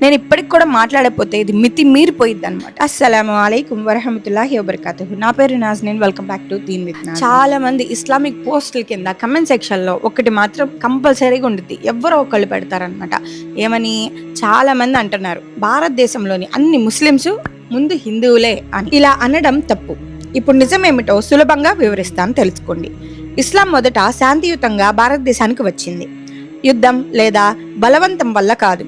నేను ఇప్పటికి కూడా మాట్లాడకపోతే ఇది మితి మీరిపోయింది అనమాట అస్సలం అయికం వరహమతుల్లాహి వబర్కాతు నా పేరు Nazneen welcome back to Deen with చాలా మంది ఇస్లామిక్ పోస్టుల కింద కమెంట్ సెక్షన్లో ఒకటి మాత్రం కంపల్సరీగా ఉంటుంది ఎవరో ఒకళ్ళు పెడతారనమాట ఏమని చాలా మంది అంటున్నారు భారతదేశంలోని అన్ని ముస్లిమ్స్ ముందు హిందువులే అని. ఇలా అనడం తప్పు. ఇప్పుడు నిజమేమిటో సులభంగా వివరిస్తాను తెలుసుకోండి. ఇస్లాం మొదట శాంతియుతంగా భారతదేశానికి వచ్చింది. యుద్ధం లేదా బలవంతం వల్ల కాదు.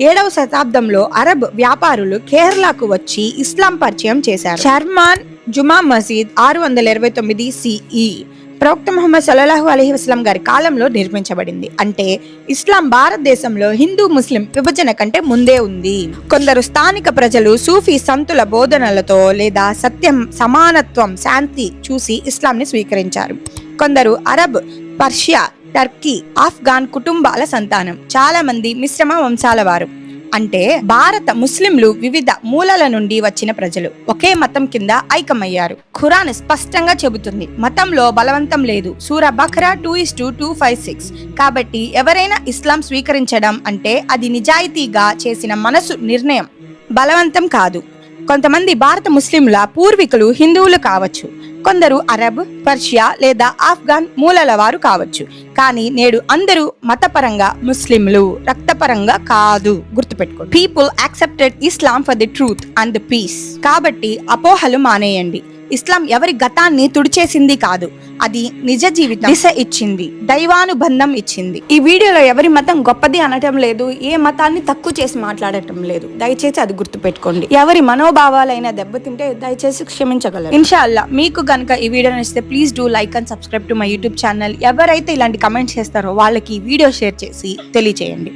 ఏడవ శతాబ్దంలో అరబ్ వ్యాపారులు కేరళకు వచ్చి ఇస్లాం పరిచయం చేశారు. షర్మాన్ జుమా మసీద్ ఆరు వందల ఇరవై తొమ్మిది సిఈ. ప్రవక్త ముహమ్మద్ సల్లాహు అలహి వస్లం గారి కాలంలో నిర్మించబడింది. అంటే ఇస్లాం భారతదేశంలో హిందూ ముస్లిం విభజన కంటే ముందే ఉంది. కొందరు స్థానిక ప్రజలు సూఫీ సంతుల బోధనలతో లేదా సత్యం సమానత్వం శాంతి చూసి ఇస్లాంని స్వీకరించారు. కొందరు అరబ్ పర్షియా టర్కీ ఆఫ్ఘాన్ కుటుంబాల సంతానం. చాలా మంది మిశ్రమ వంశాల వారు. అంటే భారత ముస్లింలు వివిధ మూలల నుండి వచ్చిన ప్రజలు. ఒకే మతం కింద ఐకమయ్యారు. ఖురాన్ స్పష్టంగా చెబుతుంది. మతంలో బలవంతం లేదు. సూర బఖ్రా two is two two five six. కాబట్టి ఎవరైనా ఇస్లాం స్వీకరించడం అంటే అది నిజాయితీగా చేసిన మనసు నిర్ణయం. బలవంతం కాదు. కొంతమంది భారత ముస్లింల పూర్వీకులు హిందువులు కావచ్చు. కొందరు అరబ్ పర్షియా లేదా ఆఫ్ఘాన్ మూలల వారు కావచ్చు. కానీ నేడు అందరూ మతపరంగా ముస్లింలు రక్తపరంగా కాదు. గుర్తుపెట్టుకో people accepted Islam for the truth and the peace కాబట్టి అపోహలు మానేయండి. ఇస్లాం ఎవరి గతాన్ని తుడిచేసింది కాదు అది నిజ జీవితం. దిశ ఇచ్చింది దైవానుబంధం ఇచ్చింది. ఈ వీడియోలో ఎవరి మతం గొప్పది అనటం లేదు ఏ మతాన్ని తక్కువ చేసి మాట్లాడటం లేదు. దయచేసి అది గుర్తుపెట్టుకోండి. ఎవరి మనోభావాలైనా దెబ్బతింటే దయచేసి క్షమించగలరు. ఇన్షాల్లా మీకు గనుక ఈ వీడియో నచ్చితే please do like and subscribe to my YouTube channel. ఎవరైతే ఇలాంటి కమెంట్స్ చేస్తారో వాళ్ళకి ఈ వీడియో షేర్ చేసి తెలియచేయండి